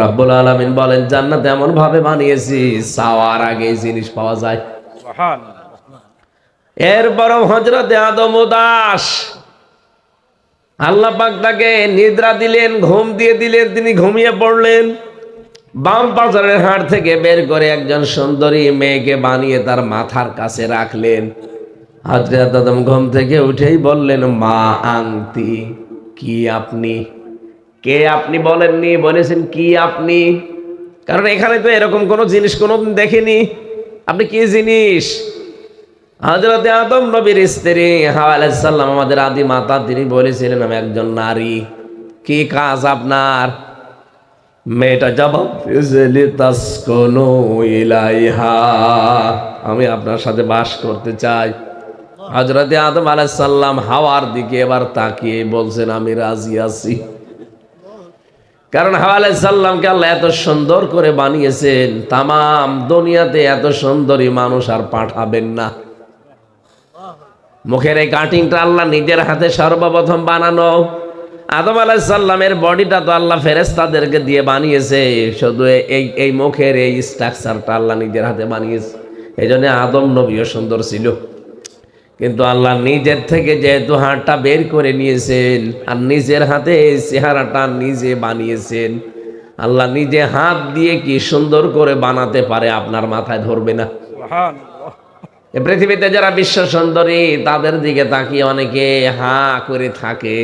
রাব্বুল আলামিন বলেন জান্নাত এমন ভাবে বানিয়েছি চাওয়ার আগে জিনিস পাওয়া যায়। এরপরও হজরতে আদম ও দাস আল্লাহ পাক তাকে নিদ্রা দিলেন ঘুম দিয়ে দিলেন তিনি ঘুমিয়ে পড়লেন। বাম পাথরের হাড় থেকে বের করে একজন সুন্দরী মেয়েকে বানিয়ে তার মাথার কাছে রাখলেন। হজরত আদম ঘুম থেকে উঠেই বললেন মা আংতি কি আপনি? কে আপনি বলেননি? বলেছেন, কি আপনি? কারণ এখানে তো এরকম কোনো জিনিস কোনোদিন দেখেনি। আপনি কি জিনিস? হজরতে আদম নবীর স্ত্রী হাওয়া আলাইসাল্লাম আমাদের আদি মাতা, তিনি বলেছিলেন, আমি একজন নারী। কি কাজ আপনার? মেয়েটা জবাব। আমি আপনার সাথে বাস করতে চাই। হজরতে আদম আলাইসাল্লাম হাওয়ার দিকে এবার তাকিয়ে বলছেন, আমি রাজি আছি। কারণ হাওয়া আলাইসাল্লামকে আল্লাহ এত সুন্দর করে বানিয়েছেন, তামাম দুনিয়াতে এত সুন্দরী মানুষ আর পাঠাবেন না। মুখের এই কাটিংটা আল্লাহ নিজের হাতে সর্বপ্রথম বানানো। আদম আলাহিসাল্লামের বডিটা তো আল্লাহ ফেরেস্তাদেরকে দিয়ে বানিয়েছে, শুধু এই এই মুখের এই স্ট্রাকচারটা আল্লাহ নিজের হাতে বানিয়েছে। এই জন্য আদম নবীও সুন্দর ছিল। কিন্তু আল্লাহ নিজের থেকে যেহেতু হাড়টা বের করে নিয়েছেন আর নিজের হাতে চেহারাটা নিজে বানিয়েছেন আল্লাহ নিজে হাত দিয়ে কি সুন্দর করে বানাতে পারে আপনার মাথায় ধরবে না? পৃথিবীতে যারা বিশ্ব সুন্দরী তাদের দিকে তাকিয়ে অনেকে হা করে থাকে।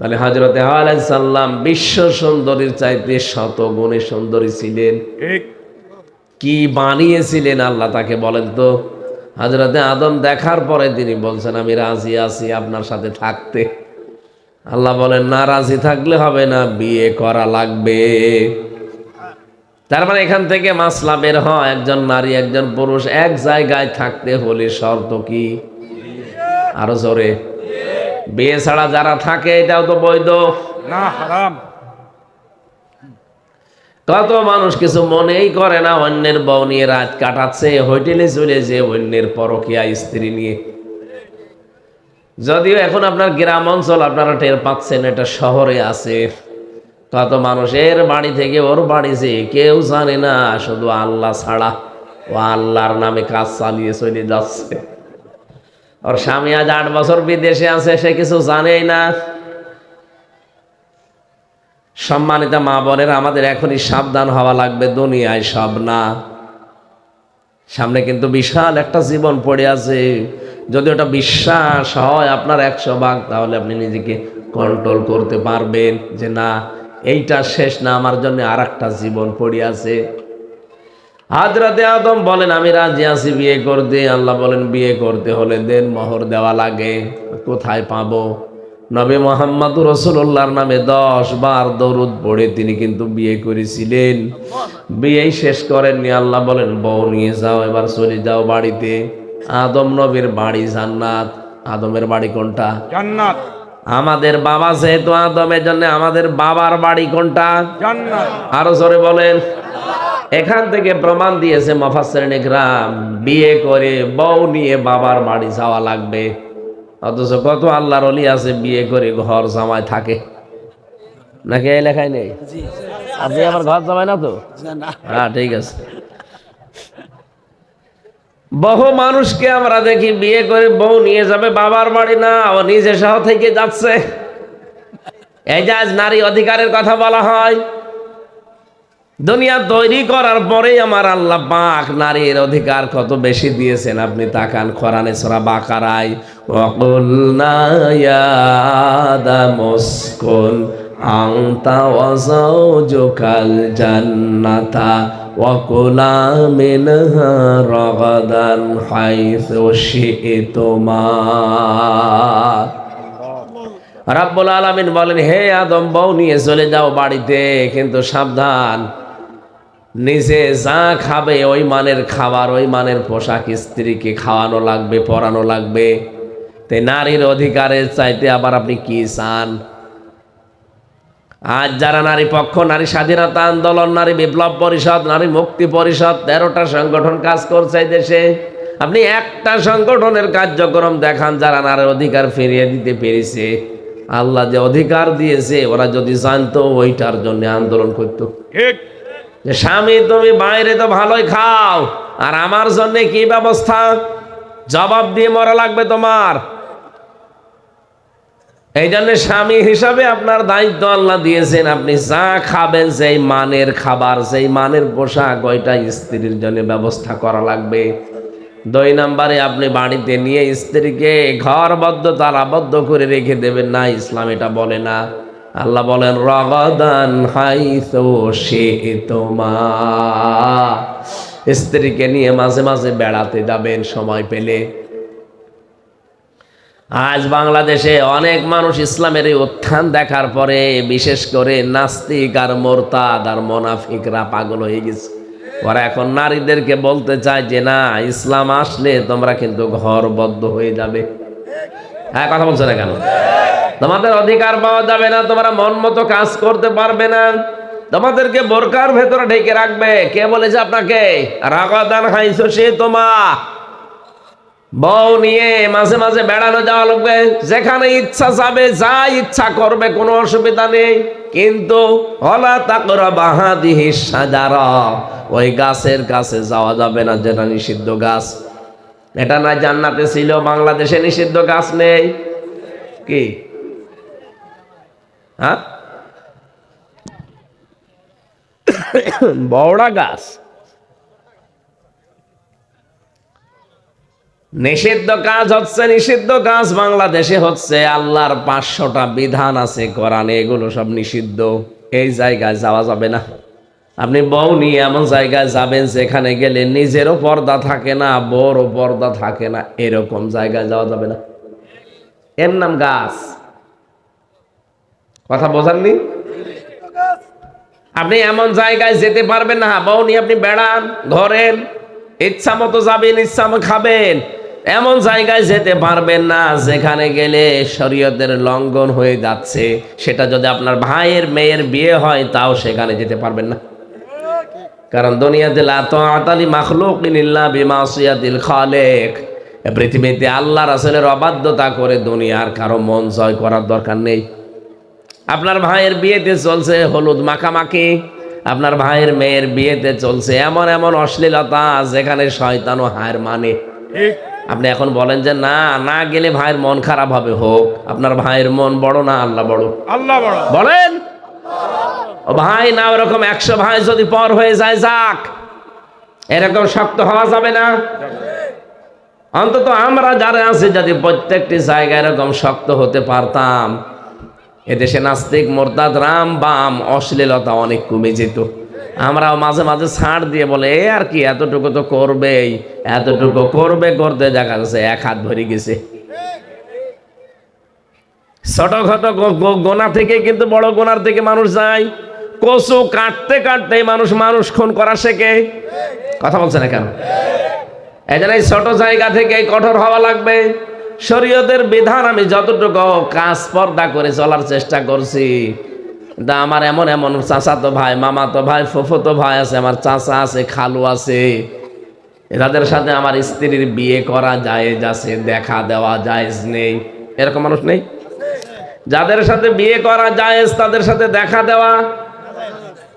তাহলে হজরতে সাল্লাম বিশ্ব সুন্দরীর চাইতে শত গুণে সুন্দরী ছিলেন। কি বানিয়েছিলেন আল্লাহ তাকে বলেন তো? হজরতে আদম দেখার পরে তিনি বলছেন, আমি রাজি আছি আপনার সাথে থাকতে। আল্লাহ বলেন, না রাজি থাকলে হবে না, বিয়ে করা লাগবে। তার মানে এখান থেকে মাসলা বের হয়, একজন নারী, একজন পুরুষ এক জায়গায় থাকতে হলে শর্ত কি? আরও জোরে। বিয়ে ছাড়া যারা থাকে, এটাও তো বৈধ। না, হারাম। কত মানুষ কিছু মনেই করে না, অন্যের বউ নিয়ে রাত কাটাচ্ছে, হোটেলে চলে যে অন্যের পরকিয়া স্ত্রী নিয়ে। যদিও এখন আপনার গ্রাম অঞ্চল আপনারা টের পাচ্ছেন, এটা শহরে আছে। কত মানুষের বাড়ি থেকে ওর বাড়ি যে কেউ জানে না, শুধু আল্লাহ ছাড়া ও আল্লাহর নামে কাজ চালিয়ে চলে যাচ্ছে। ওর স্বামী আজ আট বছর বিদেশে আছে, সে কিছু জানেই না। সম্মানিত মা বোনের, আমাদের এখনই সাবধান হওয়া লাগবে, দুনিয়ায় সব না। সামনে কিন্তু বিশাল একটা জীবন পড়ে আছে। যদি ওটা বিশ্বাস হয় আপনার একশো ভাগ, তাহলে আপনি নিজেকে কন্ট্রোল করতে পারবেন যে না, এইটা শেষ না, আমার জন্য আর একটা জীবন পড়ে আছে। হাজরাতে আদম বলেন, আমি রাজি আছি বিয়ে করতে। আল্লাহ বলেন, বিয়ে করতে হলে দেন মোহর দেওয়া লাগে। কোথায় পাবো? নবী মোহাম্মদ রসুল্লাহর নামে দশ বার দরুদ পড়ে তিনি কিন্তু বিয়ে করেছিলেন। বিয়েই শেষ করেননি আল্লাহ বলেন বউ নিয়ে যাও এবার চলে যাও বাড়িতে। আদম নবীর বাড়ি জান্নাত। আদমের বাড়ি কোনটা? জান্নাত। আমাদের বাবা যেহেতু আদমের জন্য আমাদের বাবার বাড়ি কোনটা? জান্নাত। আরও জোরে বলেন। এখান থেকে প্রমাণ দিয়েছে মফাসের গ্রাম বিয়ে করে বউ নিয়ে বাবার বাড়ি যাওয়া লাগবে। অথচ কত আল্লাহর অলি আছে বিয়ে করে ঘর জামায় থাকে। নাকি এই লেখায় নেই? আপনি আমার ঘর জামাই না তো? হ্যাঁ ঠিক আছে। বহু মানুষকে আমরা দেখি বিয়ে করে বউ নিয়ে যাবে বাবার বাড়ি। না ও নিজে সহ থেকে যাচ্ছে। এই যে আজ নারী অধিকারের কথা বলা হয়। দুনিয়া তৈরি করার পরে আমার আল্লাহ পাক নারীর অধিকার কত বেশি দিয়েছেন? আপনি তাকান খরানে সরা ইয়া আদামুসকুন আনতা ওয়া যাওজুকাল জান্নাতা মিনহা রাগাদান হাইসু শি'তুমা। রাব্বুল আলামিন বলেন, হে আদম, বউ নিয়ে চলে যাও বাড়িতে, কিন্তু সাবধান। নিজে যা খাবে ওই মানের খাবার, ওই মানের পোশাক স্ত্রীকে খাওয়ানো লাগবে, পরানো লাগবে। তে নারীর অধিকারের চাইতে আবার আপনি কি চান? আজ যারা নারী পক্ষ, নারী স্বাধীনতা আন্দোলন, নারী বিপ্লব পরিষদ, নারী মুক্তি পরিষদ, তেরোটা সংগঠন কাজ করছে দেশে, আপনি একটা সংগঠনের কার্যক্রম দেখান যারা নারীর অধিকার ফিরিয়ে দিতে পেরেছে। আল্লাহ যে অধিকার দিয়েছে, ওরা যদি জানতো ওইটার জন্য আন্দোলন করতো। যে স্বামী, তুমি বাইরে তো ভালোই খাও। আর আমার জন্য কি ব্যবস্থা? জবাব দিয়ে মরা লাগবে তোমার। এই জন্য স্বামী হিসাবে আপনার দায়িত্ব আল্লাহ দিয়েছেন, আপনি যা খাবেন সেই মানের খাবার সেই মানের পোশাক ওইটা স্ত্রীর জন্য ব্যবস্থা করা লাগবে। দুই নাম্বারে আপনি বাড়িতে নিয়ে স্ত্রীকে ঘরবদ্ধ, তালাবদ্ধ করে রেখে দেবেন না, ইসলাম এটা বলে না। আল্লাহ বলেন, রগদান হাইতো সে তোমা স্ত্রীকে নিয়ে মাঝে মাঝে বেড়াতে যাবেন সময় পেলে। আজ বাংলাদেশে অনেক মানুষ ইসলামের এই উত্থান দেখার পরে বিশেষ করে নাস্তিক আর মোরতাদ আর মোনাফিকরা পাগল হয়ে গেছে। ওরা এখন নারীদেরকে বলতে চায় যে, না, ইসলাম আসলে তোমরা কিন্তু ঘরবদ্ধ হয়ে যাবে। হ্যাঁ কথা বলছো না কেন? তোমাদের অধিকার পাওয়া যাবে না, তোমরা মন মতো কাজ করতে পারবে না। তোমাদেরকে বোরকার ভেতরে ঢেকে রাখবে। কে বলেছে আপনাকে? রাগাদান হাইছো সে তোমা। বউ নিয়ে মাঝে মাঝে বেড়ানো যাওয়া লাগবে। যেখানে ইচ্ছা যাবে, যা ইচ্ছা করবে, কোনো অসুবিধা নেই। কিন্তু হলা তাকরা বাহাদিহি সাজারা। ওই গাছের কাছে যাওয়া যাবে না, যেটা নিষিদ্ধ গাছ। এটা না জান্নাতে ছিল, বাংলাদেশে নিষিদ্ধ গাছ নেই। কি? হ্যাঁ? বড়া গাছ। নিষিদ্ধ কাজ হচ্ছে, নিষিদ্ধ কাজ বাংলাদেশে হচ্ছে, আল্লাহর পাঁচশোটা বিধান আছে, কোরআনে এগুলো সব নিষিদ্ধ। এই জায়গায় যাওয়া যাবে না। আপনি বউ নিয়ে এমন জায়গায় যাবেন যেখানে গেলে নিজেরও পর্দা থাকে না বড় পর্দা থাকে না, এরকম জায়গায় যাওয়া যাবে না। এর নাম গাছ। কথা বোঝাননি? আপনি এমন জায়গায় যেতে পারবেন না বউ নিয়ে আপনি বেড়ান, ধরেন, ইচ্ছা মতো যাবেন, ইচ্ছা মতো খাবেন, এমন জায়গায় যেতে পারবেন না যেখানে গেলে শরীয়তের লঙ্ঘন হয়ে যাচ্ছে, সেটা যদি আপনার ভাইয়ের মেয়ের বিয়ে হয়, তাও সেখানে যেতে পারবেন না। কারণ দুনিয়াতে লা তাআতালি মাখলুকিন ইল্লা বিমাসিয়াতিল খালিক। পৃথিবীতে আল্লাহ রাসূলের অবাধ্যতা করে দুনিয়ার কারও মন জয় করার দরকার নেই। আপনার ভাইয়ের বিয়েতে চলছে হলুদ মাখামাখি আপনার ভাইয়ের মেয়ের বিয়েতে চলছে এমন এমন অশ্লীলতা যেখানে শয়তানও হায়ের মানে। আপনি এখন বলেন যে না না গেলে ভাইয়ের মন খারাপ হবে হোক। আপনার ভাইয়ের মন বড় না আল্লাহ বড়? আল্লাহ বড়। বলেন। ভাই না ওরকম একশো ভাই যদি পর হয়ে যায় যাক। এরকম শক্ত হওয়া যাবে না। অন্তত আমরা যারা আছি যদি প্রত্যেকটি জায়গায় এরকম শক্ত হতে পারতাম এদেশে নাস্তিক, মোরতাদ, রাম, বাম, অশ্লীলতা অনেক কমে যেত। আমরাও মাঝে মাঝে ছাড় দিয়ে বলে, এ আর কি, এতটুকু তো করবেই, এতটুকু করবে করতে দেখা যাচ্ছে এক হাত ভরে গেছে। ছোটখাট গোনা থেকে কিন্তু বড় গোনার থেকে মানুষ যায়। কচু কাটতে কাটতে মানুষ মানুষ খুন করা শেখে। কথা বলছে না কেন? এই জন্য ছোট জায়গা থেকে কঠোর হওয়া লাগবে। শরীয়তের বিধান আমি যতটুকু কাজ পর্দা করে চলার চেষ্টা করছি। কিন্তু আমার এমন এমন চাচাতো ভাই মামাতো ভাই ফুফতো ভাই আছে আমার চাচা আছে খালু আছে। এদের সাথে আমার স্ত্রীর বিয়ে করা জায়েজ আছে দেখা দেওয়া জায়েজ নেই। এরকম মানুষ নেই? যাদের সাথে বিয়ে করা জায়েজ তাদের সাথে দেখা দেওয়া।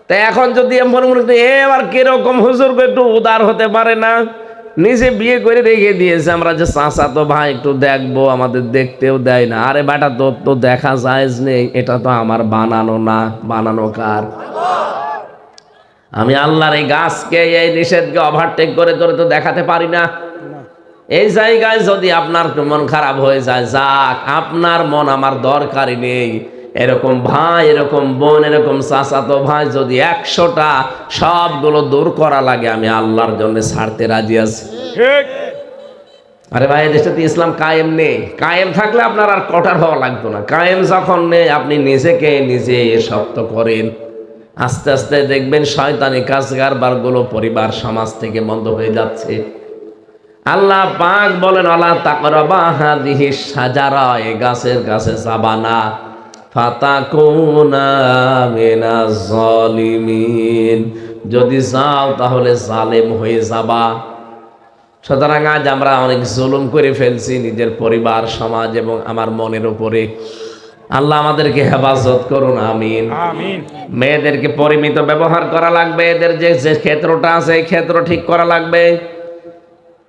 তা এখন যদি এমন মনে করি, এ আবার কীরকম হুজুর একটু উদার হতে পারে না? নিজে বিয়ে করে রেখে দিয়েছে। আমরা যে, চাচা তো ভাই, একটু দেখব, আমাদের দেখতেও দেয় না। আরে বেটা, তোর তো দেখা জায়েজ নেই, এটা তো আমার বানানো না। বানানো কার? আমি আল্লাহর এই গাছকে, এই নিষেধকে ওভারটেক করে ধরে তো দেখাতে পারি না। এই জায়গায় যদি আপনার মন খারাপ হয়ে যায়, যাক, আপনার মন আমার দরকারই নেই। এরকম ভাই এরকম বোন এরকম চাচাতো ভাই যদি একশোটা সবগুলো দূর করা লাগে আমি আল্লাহর জন্য ছাড়তে রাজি আছি। আরে ভাই দেশে তো ইসলাম কায়েম নেই। কায়েম থাকলে আপনার আর কটার হওয়া লাগতো না। কায়েম যখন নেই আপনি নিজেকে নিজে শক্ত করেন। আস্তে আস্তে দেখবেন শয়তানি কাজ কারবারগুলো পরিবার সমাজ থেকে বন্ধ হয়ে যাচ্ছে। আল্লাহ পাক বলেন আল্লাহ তাকরাবা হাদিহি সাজারা এ গাছের কাছে মিনাজ জালিমিন যদি যাও তাহলে জালেম হয়ে যাবা। সুতরাং আজ আমরা অনেক জুলুম করে ফেলছি নিজের পরিবার সমাজ এবং আমার মনের উপরে। আল্লাহ আমাদেরকে হেফাজত করুন আমিন। মেয়েদেরকে পরিমিত ব্যবহার করা লাগবে এদের যে যে ক্ষেত্রটা আছে এই ক্ষেত্র ঠিক করা লাগবে।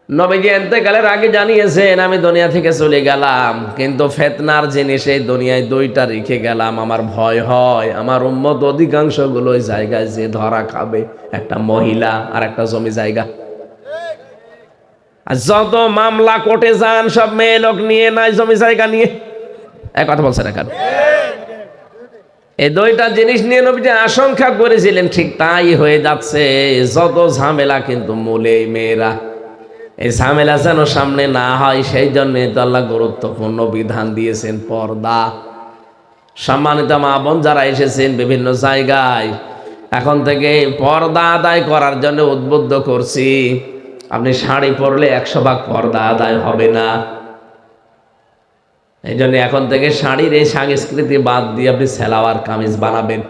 নবীজি এতেকালের আগে জানিয়েছেন, আমি দুনিয়া থেকে চলে গেলাম, কিন্তু ফেতনার জিনিস এই দুনিয়ায় দুইটা রেখে গেলাম। আমার ভয় হয়, আমার উম্মত অধিকাংশগুলো জায়গায় যে ধরা খাবে। একটা মহিলা আর একটা জমি জায়গা। আর যত মামলা কোর্টে যান, সব মেয়ে লোক নিয়ে নাই জমি জায়গা নিয়ে। এক কথা বলছেন এখন এই দুইটা জিনিস নিয়ে নবীজি আশঙ্কা করেছিলেন, ঠিক তাই হয়ে যাচ্ছে। যত ঝামেলা কিন্তু মূলে মেয়েরা। এই ঝামেলা যেন সামনে না হয়, সেই জন্য তো আল্লাহ গুরুত্বপূর্ণ বিধান দিয়েছেন, পর্দা। সম্মানিত মা বোন যারা এসেছেন বিভিন্ন জায়গায়, এখন থেকে পর্দা আদায় করার জন্য উদ্বুদ্ধ করছি। আপনি শাড়ি পরলে একশো ভাগ পর্দা আদায় হবে না। এই জন্য এখন থেকে শাড়ির এই সংস্কৃতি বাদ দিয়ে আপনি সেলাওয়ার কামিজ বানাবেন।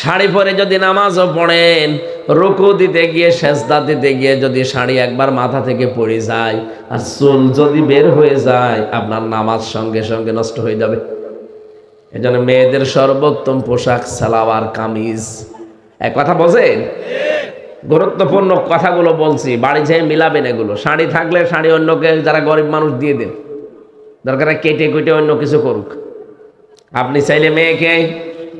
শাড়ি পরে যদি নামাজও পড়েন, রুকু দিতে গিয়ে, সেজদা দিতে গিয়ে যদি শাড়ি একবার মাথা থেকে পড়ে যায় আর চুল যদি বের হয়ে যায়, আপনার নামাজ সঙ্গে সঙ্গে নষ্ট হয়ে যাবে। এই জন্য মেয়েদের সর্বোত্তম পোশাক সালাওয়ার কামিজ। এক কথা বোঝেন গুরুত্বপূর্ণ কথাগুলো বলছি, বাড়ি যেয়ে মিলাবেন এগুলো। শাড়ি থাকলে শাড়ি অন্যকে, যারা গরিব মানুষ, দিয়ে দেন। দরকার কেটে কুটে অন্য কিছু করুক। আপনি চাইলে মেয়েকে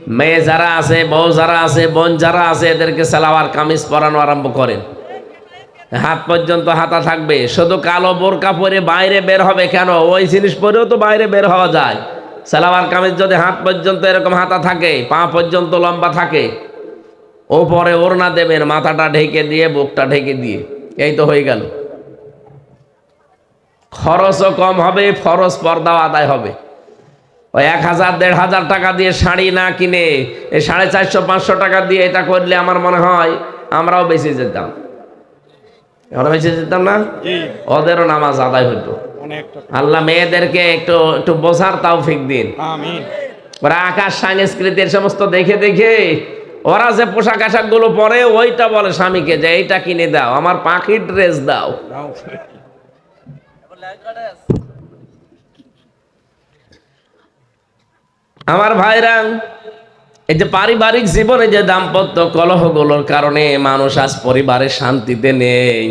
মেয়ে যারা আছে, বউ যারা আছে, বোন যারা আছে, এদেরকে সালাওয়ার কামিজ পরানো আরম্ভ করেন। হাত পর্যন্ত হাতা থাকবে। শুধু কালো বোরকা পরে বাইরে বের হবে কেন? ওই জিনিস পরেও তো বাইরে বের হওয়া যায়। সালাওয়ার কামিজ যদি হাত পর্যন্ত এরকম হাতা থাকে, পা পর্যন্ত লম্বা থাকে ওপরে ওড়না দেবেন, মাথাটা ঢেকে দিয়ে, বুকটা ঢেকে দিয়ে। এই তো হয়ে গেল। খরচও কম হবে, ফরজ পর্দাও আদায় হবে। ওই এক হাজার দেড় হাজার টাকা দিয়ে শাড়ি না কিনে এই সাড়ে চারশো পাঁচশো টাকা দিয়ে এটা করলে আমার মনে হয় আমরাও বেঁচে যেতাম। আমরা বেঁচে যেতাম না? ওদেরও নামাজ আদায় হতো অনেকটা আল্লাহ মেয়েদেরকে একটু একটু বোঝার তাও ফিক দিন ওরা আকাশ সংস্কৃতির সমস্ত দেখে দেখে ওরা যে পোশাক আশাকগুলো পরে ওইটা বলে স্বামীকে যে এইটা কিনে দাও আমার পাখির ড্রেস দাও। আমার ভাইরা এই যে পারিবারিক জীবনে যে দাম্পত্য কলহগুলোর কারণে মানুষ আজ পরিবারের শান্তিতে নেই।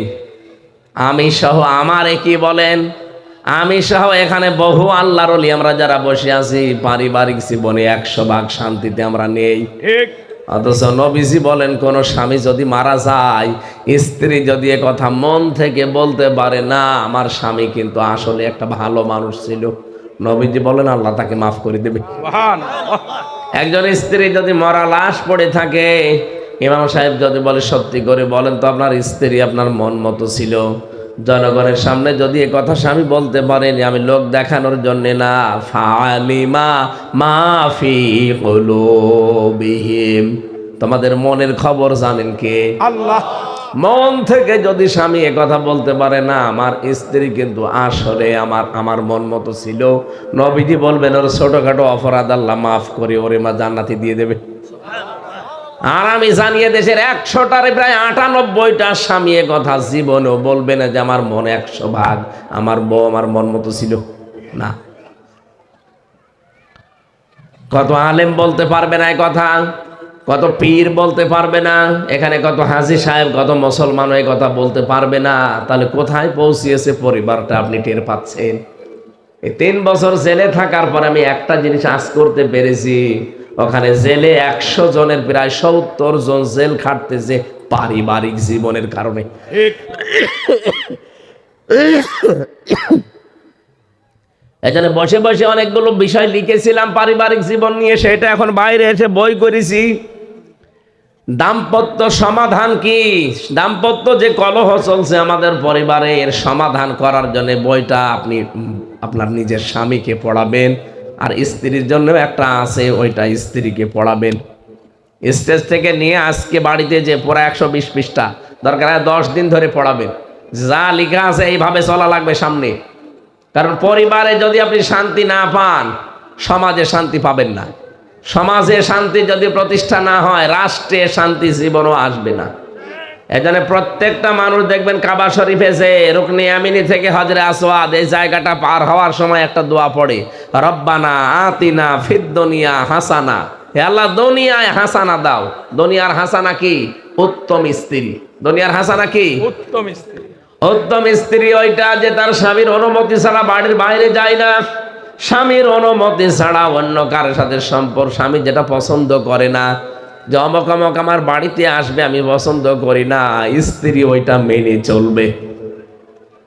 আমি সহ আমার কি বলেন? আমি সহ এখানে বহু আল্লাহর অলি আমরা যারা বসে আছি পারিবারিক জীবনে একশো ভাগ শান্তিতে আমরা নেই। অথচ নবীজি বলেন কোন স্বামী যদি মারা যায় স্ত্রী যদি কথা মন থেকে বলতে পারে না আমার স্বামী কিন্তু আসলে একটা ভালো মানুষ ছিল। নবীজি বলেন আল্লাহ তাকে মাফ করে দেবে। একজন স্ত্রী যদি মরা লাশ পড়ে থাকে ইমাম সাহেব যদি বলে সত্যি করে বলেন তো আপনার স্ত্রী আপনার মন মতো ছিল। জনগণের সামনে যদি এ কথা স্বামী বলতে পারেনি আমি লোক দেখানোর জন্যে না ফালিমা মাফি বিহিম তোমাদের মনের খবর জানেন কে? আল্লাহ। মন থেকে যদি স্বামী কথা বলতে পারে, না, আমার স্ত্রী কিন্তু আসলে আমার আমার মন মতো ছিল। নবীজি বলবেন, ওর ছোটখাটো অপরাধ আল্লাহ মাফ করে, ওরে মা জান্নাতি দিয়ে দেবে। আর আমি জানিয়ে দেশের একশোটারে প্রায় আটানব্বইটা স্বামী কথা জীবনেও বলবে না যে, আমার মন একশো ভাগ, আমার বউ আমার মন মতো ছিল। না। কত আলেম বলতে পারবে না কথা। কত পীর বলতে পারবে না, এখানে কত হাজি সাহেব, কত মুসলমান এই কথা বলতে পারবে না, তাহলে কোথায় পৌঁছিয়েছে পরিবারটা আপনি টের পাচ্ছেন? এই তিন বছর জেলে থাকার পর আমি একটা জিনিস আজ করতে পেরেছি, ওখানে জেলে একশো জনের প্রায় সত্তর জন জেল খাটতেছে পারিবারিক জীবনের কারণে। এখানে বসে বসে অনেকগুলো বিষয় লিখেছিলাম পারিবারিক জীবন নিয়ে, সেটা এখন বাইরে এসে বই করেছি। দাম্পত্য সমাধান কি? দাম্পত্য যে কলহ চলছে আমাদের পরিবারে, এর সমাধান করার জন্য বইটা আপনি আপনার নিজের স্বামীকে পড়াবেন, আর স্ত্রীর জন্য একটা আছে, ওইটা স্ত্রীকে পড়াবেন। স্টেজ থেকে নিয়ে আজকে বাড়িতে যে পড়া একশো বিশ পৃষ্ঠা, দরকার হয় দশ দিন ধরে পড়াবেন। যা লেখা আছে এইভাবে চলা লাগবে সামনে। কারণ পরিবারে যদি আপনি শান্তি না পান, সমাজে শান্তি পাবেন না। সমাজে শান্তি যদি প্রতিষ্ঠা না হয় রাষ্ট্রে শান্তি জীবনও আসবে না। এখানে প্রত্যেকটা মানুষ দেখবেন কাবা শরীফে এসে রুকনি আমিনি থেকে হজরে আসওয়াদ এই জায়গাটা পার হওয়ার সময় একটা দোয়া পড়ে রব্বানা আতিনা ফিদ্দনিয়া হাসানা। হে আল্লাহ দুনিয়ায় হাসানা দাও। দুনিয়ার হাসানা কি? উত্তম স্ত্রী। দুনিয়ার হাসানা কি? উত্তম স্ত্রী। উত্তম স্ত্রী ওইটা যে তার স্বামীর অনুমতি ছাড়া বাড়ির বাইরে যায় না। স্বামীর অনুমতি ছাড়া অন্য কারোর সাথে সম্পর্ক, স্বামী যেটা পছন্দ করে না, যে অমক অমক আমার বাড়িতে আসবে, আমি পছন্দ করি না, স্ত্রী ওইটা মেনে চলবে।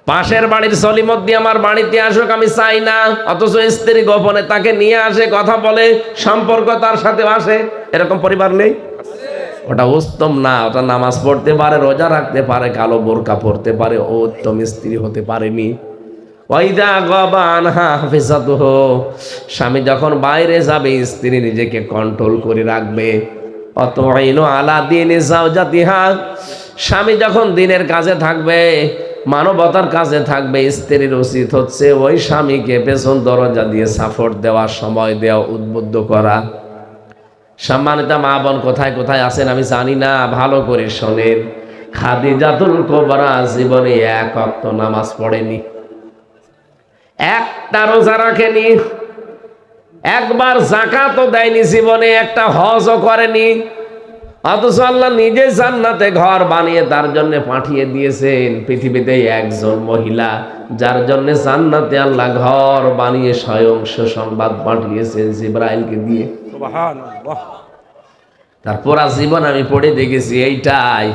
পাশের বাড়ির সলিমদ্দি আমার বাড়িতে আসুক, আমি চাই না, অথচ স্ত্রী গোপনে তাকে নিয়ে আসে, কথা বলে, সম্পর্ক তার সাথে আসে। এরকম পরিবার নেই? ওটা উত্তম না, ওটা নামাজ পড়তে পারে, রোজা রাখতে পারে, কালো বোরকা পড়তে পারে, ও উত্তম স্ত্রী হতে পারেনি। ওইদা গবান হাফিজাতুহ। স্বামী যখন বাইরে যাবে, স্ত্রী নিজেকে কন্ট্রোল করে রাখবে। অত আলা দিন জাতিহা স্বামী যখন দিনের কাজে থাকবে, মানবতার কাজে থাকবে, স্ত্রীর উচিত হচ্ছে ওই স্বামীকে পেছন দরজা দিয়ে সাপোর্ট দেওয়া, সময় দেওয়া, উদ্বুদ্ধ করা। সম্মানিতা মা বোন, কোথায় কোথায় আছেন আমি জানি না, ভালো করে শোনেন। খাদিজাতুল কোবরা জীবনে এক অক্ত নামাজ পড়েনি। একটা রোজা রাখেনি একবার জাকাতও দেয়নি জীবনে একটা হজও করেনি অথচ আল্লাহ নিজে জান্নাতে ঘর বানিয়ে তার জন্য পাঠিয়ে দিয়েছেন পৃথিবীতে একজন মহিলা যার জন্য জান্নাতে আল্লাহ ঘর বানিয়ে স্বয়ং সুসংবাদ পাঠিয়েছেন জিব্রাইলকে দিয়ে। সুবহানাল্লাহ। তার পুরা জীবন আমি পড়ে দেখেছি এইটাই।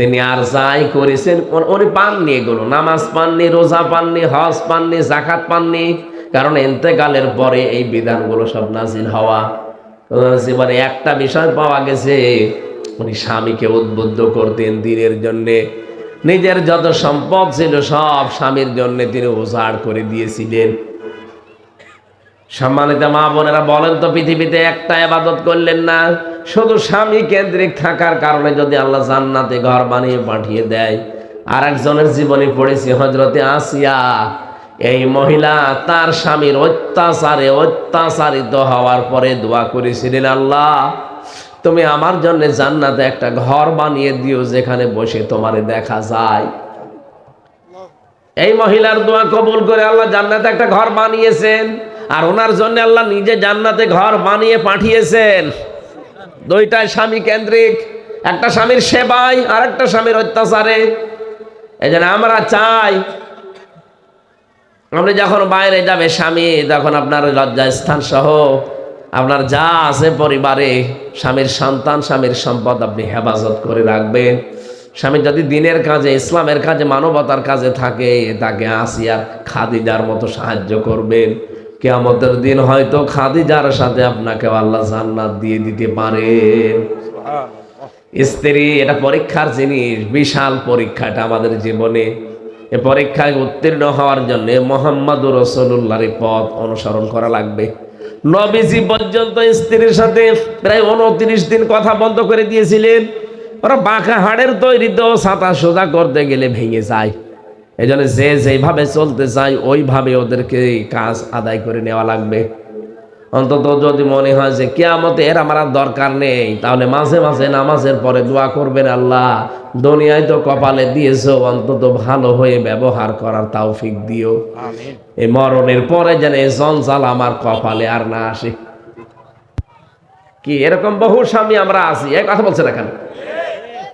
তিনি আর যাই করেছেন উনি- পাননি এগুলো, নামাজ পাননি রোজা পাননি হজ পাননি জাকাত পাননি কারণ এন্তেকালের পরে এই বিধানগুলো সব নাজিল হওয়া। জীবনে একটা বিষয় পাওয়া গেছে, উনি স্বামীকে উদ্বুদ্ধ করতেন দিনের জন্যে। নিজের যত সম্পদ ছিল সব স্বামীর জন্য তিনি উজাড় করে দিয়েছিলেন। সম্মানিত মা বোনেরা, বলেন তো পৃথিবীতে একটা আবাদত করলেন না। শুধু স্বামী কেন্দ্রিক থাকার কারণে যদি আল্লাহ জান্নাতে ঘর বানিয়ে পাঠিয়ে দেয় আর একজনের জীবনে পড়েছি হজরতে আসিয়া, এই মহিলা তার স্বামীর অত্যাচারে অত্যাচারিত হওয়ার পরে দোয়া করেছিলেন, আল্লাহ, তুমি আমার জন্য জান্নাতে একটা ঘর বানিয়ে দিও যেখানে বসে তোমারে দেখা যায়। এই মহিলার দোয়া কবুল করে আল্লাহ জান্নাতে একটা ঘর বানিয়েছেন, আর ওনার জন্য আল্লাহ নিজে জান্নাতে ঘর বানিয়ে পাঠিয়েছেন। দুইটাই স্বামী কেন্দ্রিক, একটা স্বামীর সেবায় আর একটা স্বামীর অত্যাচারে। এই আমরা চাই, আপনি যখন বাইরে যাবে স্বামী, তখন আপনার লজ্জা স্থান সহ আপনার যা আছে পরিবারে, স্বামীর সন্তান, স্বামীর সম্পদ আপনি হেফাজত করে রাখবেন। স্বামী যদি দিনের কাজে, ইসলামের কাজে, মানবতার কাজে থাকে, তাকে আসিয়ার খাদিজার মতো সাহায্য করবেন। কেয়ামতের দিন হয়তো খাদিজার সাথে আপনাকে আল্লাহ জান্নাত দিয়ে দিতে সুবহানাল্লাহ স্ত্রী, এটা পরীক্ষার জিনিস, বিশাল পরীক্ষা এটা আমাদের জীবনে। এ পরীক্ষায় উত্তীর্ণ হওয়ার জন্য মোহাম্মদ রসুল্লাহর পথ অনুসরণ করা লাগবে। নবীজি পর্যন্ত স্ত্রীর সাথে প্রায় উনত্রিশ দিন কথা বন্ধ করে দিয়েছিলেন। ওরা বাঁকা হাড়ের তৈরিতেও ছাতা সোজা করতে গেলে ভেঙে যায়। এই জন্য যে যেভাবে চলতে চায় ওইভাবে ওদেরকে কাজ আদায় করে নেওয়া লাগবে। অন্তত যদি মনে হয় যে কেয়ামতে এর আমার দরকার নেই তাহলে মাঝে মাঝে নামাজের পরে দোয়া করবেন আল্লাহ দুনিয়ায় তো কপালে দিয়েছ অন্তত ভালো হয়ে ব্যবহার করার তৌফিক দিও। এই মরণের পরে যেন এই জঞ্জাল আমার কপালে আর না আসে। কি এরকম বহু স্বামী আমরা আছি এই কথা বলছেন এখানে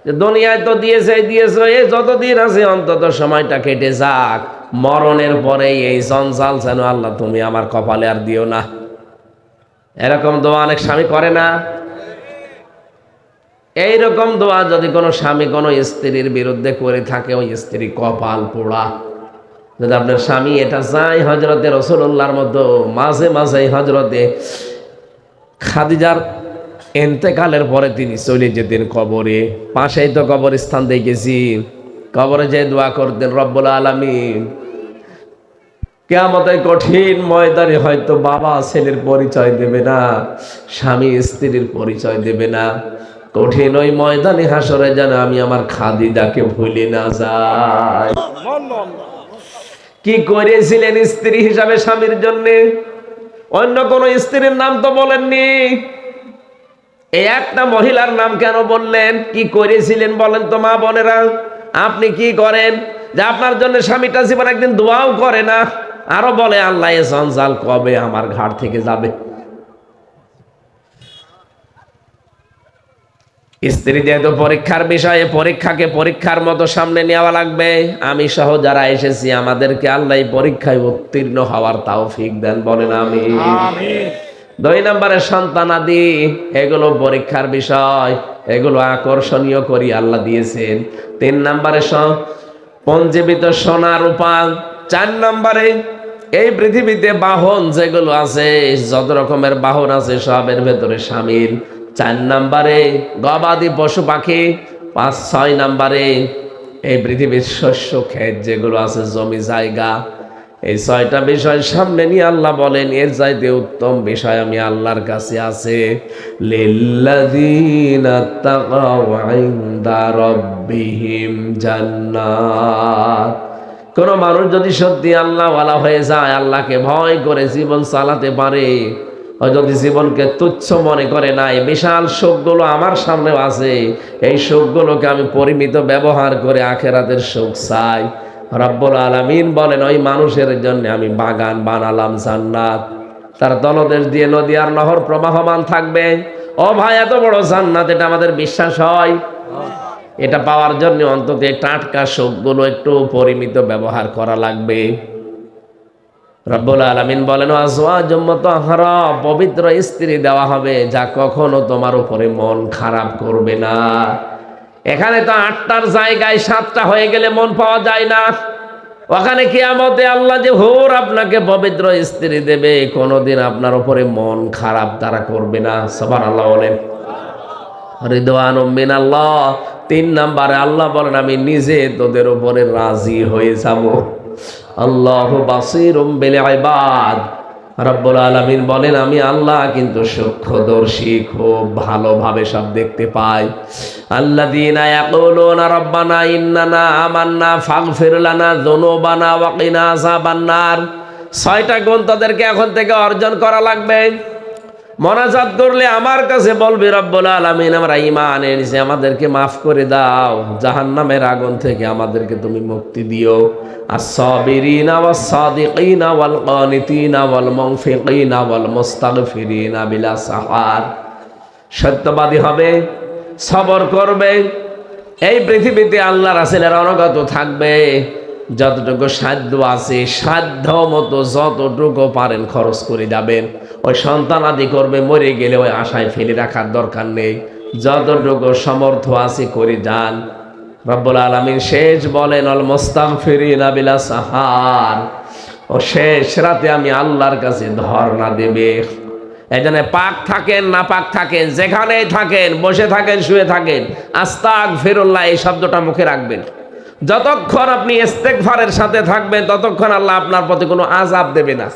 দুনিয়ায় তো দিয়েছে দিয়েছে, এই যতদিন আছে, অন্তত সময়টা কেটে যাক। মরণের পরে এই জঞ্জাল যেন আল্লাহ তুমি আমার কপালে আর দিও না। এরকম দোয়া অনেক স্বামী করে না? এইরকম দোয়া যদি কোনো স্বামী কোনো স্ত্রীর বিরুদ্ধে করে থাকে, ওই স্ত্রী কপাল পোড়া। যদি আপনার স্বামী এটা চায় হজরতে রসুল্লাহর মতো, মাঝে মাঝে হজরতে খাদিজার এন্তেকালের পরে তিনি চলে যেতেন কবরে। পাশেই তো কবরস্থান দেখেছি। কবরে যে দোয়া করতেন রব্বুল আলমিন। কেমতে কঠিন ময়দানে হয়তো বাবা ছেলের পরিচয় দেবে না, স্বামী স্ত্রীর পরিচয় দেবে না। কঠিন ওই ময়দানে হাসরে যেন আমি আমার খাদিদাকে ভুলে না যাই। কি করেছিলেন স্ত্রী হিসাবে স্বামীর জন্যে? অন্য কোন স্ত্রীর নাম তো বলেননি। একটা মহিলার নাম কেন বললেন? কি করেছিলেন বলেন তো মা বোনেরা? আপনি কি করেন? যে আপনার জন্য স্বামীটা জীবন একদিন দোয়াও করে না, আরও বলে, আল্লাহ, এ কবে আমার ঘাট থেকে যাবে? স্ত্রী যেহেতু পরীক্ষার বিষয়ে পরীক্ষাকে পরীক্ষার মতো সামনে নেওয়া লাগবে, আমি সহ যারা এসেছি, আমাদেরকে আল্লাহ পরীক্ষায় উত্তীর্ণ হওয়ার তাও ফিক দেন, বলেন আমি দুই নম্বরের সন্তান আদি, এগুলো পরীক্ষার বিষয়, এগুলো আকর্ষণীয় করি আল্লাহ দিয়েছেন। তিন নম্বরে পঞ্জীবিত সোনার উপাল চার নম্বরে, এই পৃথিবীতে বাহন যেগুলো আছে, যত রকমের বাহন আছে, সবের ভেতরে সামিল। চার নম্বরে, গবাদি পশু পাখি। পাঁচ, ছয় নম্বরে, এই পৃথিবীর শস্য ক্ষেত যেগুলো আছে, জমি জায়গা। এই ছয়টা বিষয় সামনে নিয়ে আল্লাহ বলেন, এর চাইতে উত্তম বিষয় আমি আল্লাহর কাছে আছে। জান্নাত। কোন মানুষ যদি সত্যি আল্লাহ ওয়ালা হয়ে যায়, আল্লাহকে ভয় করে জীবন চালাতে পারে যদি জীবনকে তুচ্ছ মনে করে না, এই বিশাল সুখগুলো আমার সামনেও আছে, এই সুখগুলোকে আমি পরিমিত ব্যবহার করে আখেরাতের শোক চাই। রব্বুল আলামিন বলেন, ওই মানুষের জন্য আমি বাগান বানালাম জান্নাত। তার তলদেশ দিয়ে নদী আর নহর প্রবাহমান থাকবে। ও ভাই, এত বড় জান্নাত, এটা আমাদের বিশ্বাস হয়? এটা পাওয়ার জন্য অন্তত টাটকা সুখগুলো একটু পরিমিত ব্যবহার করা লাগবে। রব্বুল আলামিন বলেন পবিত্র স্ত্রী দেওয়া হবে, যা কখনো তোমার উপরে মন খারাপ করবে না। এখানে তো আটটার জায়গায় সাতটা হয়ে গেলে মন পাওয়া যায় না। ওখানে কিয়ামতে আল্লাহ যে হোর আপনাকে পবিত্র স্ত্রী দেবে, কোনোদিন আপনার উপরে মন খারাপ তারা করবে না। সবার আল্লাহ বলেন। রিদওয়ান মিন আল্লাহ তিন নাম্বারে আল্লাহ বলেন, আমি নিজে তোদের উপরে রাজি হয়ে যাব। আল্লাহ বাসির বিল ইবাদ। রব্বুল আলমিন বলেন, আমি আল্লাহ কিন্তু সূক্ষ্মদর্শী, খুব ভালোভাবে সব দেখতে পাই। আল্লাযীনা ইয়াকুলুনা রব্বানা ইন্নানা আমান্না ফাগফির লানা যুনুবানা বানা কিনা সাবান্নার ছয়টা গুণ তাদেরকে এখন থেকে অর্জন করা লাগবে। মনাজাত করলে আমার কাছে বলবি, রব্বুল আলামিন, আমরা ঈমান এনেছি, আমাদেরকে মাফ করে দাও। জাহান্নামের আগুন থেকে আমাদেরকে তুমি মুক্তি দিও। কানিতিনা ওয়াল মুনফিকিনা ওয়াল মুস্তাগফিরিনা বিলা সাহার। সত্যবাদী হবে, সবর করবে। এই পৃথিবীতে আল্লাহ রাসেলের অনগত থাকবে। যতটুকু সাধ্য আছে, সাধ্য মতো যতটুকু পারেন খরচ করে যাবেন। ওই সন্তান আদি করবে, মরে গেলে ওই আশায় ফেলে রাখার দরকার নেই। যতটুকু সমর্থ আছে করে যান। রব্বুল আলমিন শেষ বলেন অল মোস্তাম ফিরিন আবিলা সাহার। ও শেষ রাতে আমি আল্লাহর কাছে ধর্ণা দেবে। জন্য পাক থাকেন, না পাক থাকেন, যেখানেই থাকেন, বসে থাকেন, শুয়ে থাকেন আস্তাক ফিরুল্লাহ এই শব্দটা মুখে রাখবেন। যতক্ষণ আপনি ইস্তেকফারের সাথে থাকবেন ততক্ষণ আল্লাহ আপনার প্রতি কোনো আজাব দেবে না।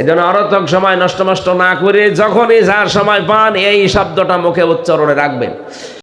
এই জন্য অরতক সময় নষ্ট নষ্ট না করে যখনই যার সময় পান এই শব্দটা মুখে উচ্চারণে রাখবেন।